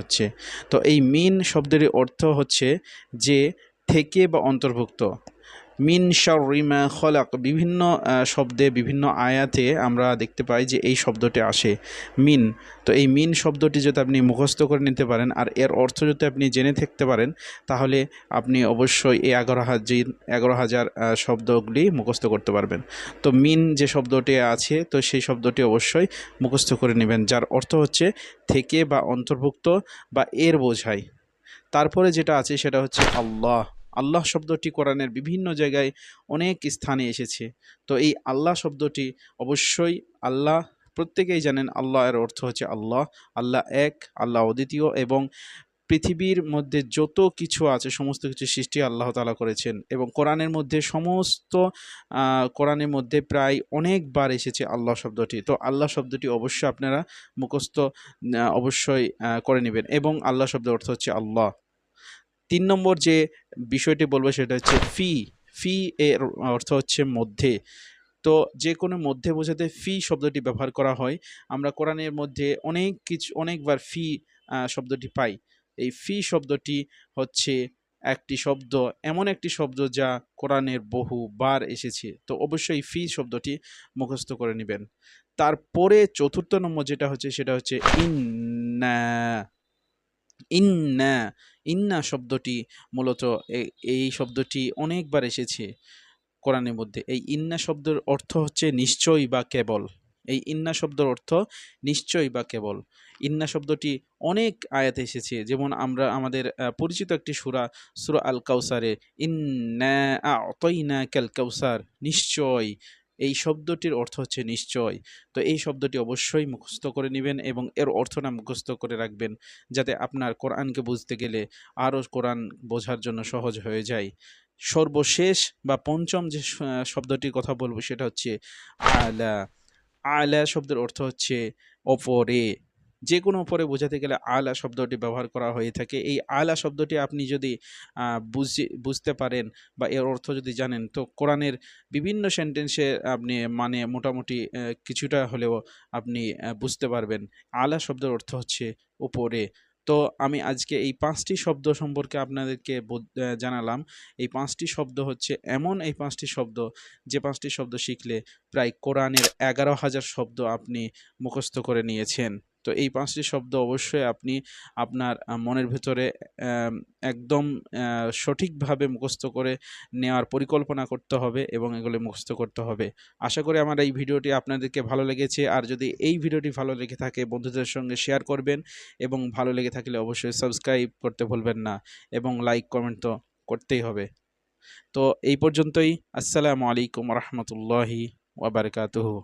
হচ্ছে। তো এই মিন শব্দের অর্থ হচ্ছে যে থেকে বা অন্তর্ভুক্ত। মিন শারিমা খলাক, বিভিন্ন শব্দে বিভিন্ন আয়াতে আমরা দেখতে পাই যে এই শব্দটি আসে। মিন, তো এই মিন শব্দটি যদি আপনি মুখস্থ করে নিতে পারেন আর এর অর্থ যদি আপনি জেনে থাকতে পারেন, তাহলে আপনি অবশ্যই এই এগারো হাজার এগারো হাজার শব্দগুলি মুখস্থ করতে পারবেন। তো মিন যে শব্দটি আছে, তো সেই শব্দটি অবশ্যই মুখস্থ করে নেবেন, যার অর্থ হচ্ছে থেকে বা অন্তর্ভুক্ত বা এর বোঝায় তারপরে যেটা আছে সেটা হচ্ছে আল্লাহ। আল্লাহ শব্দটি কোরআনের বিভিন্ন জায়গায় অনেক স্থানে এসেছে। তো এই আল্লাহ শব্দটি অবশ্যই আল্লাহ, প্রত্যেকেই জানেন আল্লাহ এর অর্থ হচ্ছে আল্লাহ। আল্লাহ এক, আল্লাহ অদ্বিতীয় এবং পৃথিবীর মধ্যে যত কিছু আছে, সমস্ত কিছু সৃষ্টি আল্লাহ তালা করেছেন এবং কোরআনের মধ্যে সমস্ত কোরআনের মধ্যে প্রায় অনেকবার এসেছে আল্লাহ শব্দটি। তো আল্লাহ শব্দটি অবশ্যই আপনারা মুখস্থ অবশ্যই করে নেবেন এবং আল্লাহ শব্দের অর্থ হচ্ছে আল্লাহ। তিন নম্বর যে বিষয়টি বলব সেটা হচ্ছে ফি। ফি এর অর্থ হচ্ছে মধ্যে। তো যে কোনো মধ্যে বোঝাতে ফি শব্দটি ব্যবহার করা হয়। আমরা কোরআনের মধ্যে অনেক কিছু, অনেকবার ফি শব্দটি পাই। এই ফি শব্দটি হচ্ছে একটি শব্দ, এমন একটি শব্দ যা কোরআনের বহু বার এসেছে। তো অবশ্যই ফি শব্দটি মুখস্থ করে নেবেন। তারপরে চতুর্থ নম্বর যেটা হচ্ছে, সেটা হচ্ছে ইন্না ইন্না ইন্না শব্দটি মূলত এই শব্দটি অনেকবার এসেছে কোরআনের মধ্যে। এই ইন্না শব্দের অর্থ হচ্ছে নিশ্চয়ই বা কেবল। এই ইন্না শব্দের অর্থ নিশ্চয়ই বা কেবল। ইন্না শব্দটি অনেক আয়াতে এসেছে। যেমন আমরা, আমাদের পরিচিত একটি সুরা সুরা আল কাউসারে ইন্না আতইনা ক্যাল কাউসার নিশ্চয় শব্দটির অর্থ হচ্ছে নিশ্চয়। তো এই শব্দটি অবশ্যই মুখস্থ করে নেবেন এবং এর অর্থ অর্থটা মুখস্থ করে রাখবেন যাতে আপনার কোরআনকে বুঝতে গেলে আরও কোরআন বোঝার জন্য সহজ হয়ে যায়। সর্বশেষ বা পঞ্চম যে শব্দটির কথা বলব সেটা হচ্ছে আলা। আলা শব্দের অর্থ হচ্ছে ওপরে যে কোনো ওপরে বোঝাতে গেলে আলা শব্দটি ব্যবহার করা হয়ে থাকে। এই আলা শব্দটি আপনি যদি বুঝে, বুঝতে পারেন বা এর অর্থ যদি জানেন, তো কোরআনের বিভিন্ন সেন্টেন্সে আপনি মানে মোটামুটি কিছুটা হলেও আপনি বুঝতে পারবেন। আলা শব্দের অর্থ হচ্ছে উপরে। তো আমি আজকে এই পাঁচটি শব্দ সম্পর্কে আপনাদেরকে জানালাম। এই পাঁচটি শব্দ হচ্ছে এমন এই পাঁচটি শব্দ, যে পাঁচটি শব্দ শিখলে প্রায় কোরআনের এগারো হাজার শব্দ আপনি মুখস্থ করে নিয়েছেন। তো এই পাঁচটি শব্দ অবশ্যই আপনি আপনার মনের ভেতরে একদম সঠিকভাবে মুখস্থ করে নেওয়ার পরিকল্পনা করতে হবে এবং এগুলো মুখস্থ করতে হবে। আশা করি আমার এই ভিডিওটি আপনাদেরকে ভালো লেগেছে। আর যদি এই ভিডিওটি ভালো লেগে থাকে, বন্ধুদের সঙ্গে শেয়ার করবেন এবং ভালো লেগে থাকলে অবশ্যই সাবস্ক্রাইব করতে ভুলবেন না এবং লাইক, কমেন্ট তো করতেই হবে। তো এই পর্যন্তই। আসসালামু আলাইকুম রহমতুল্লাহি ওয়াবারকাতুহু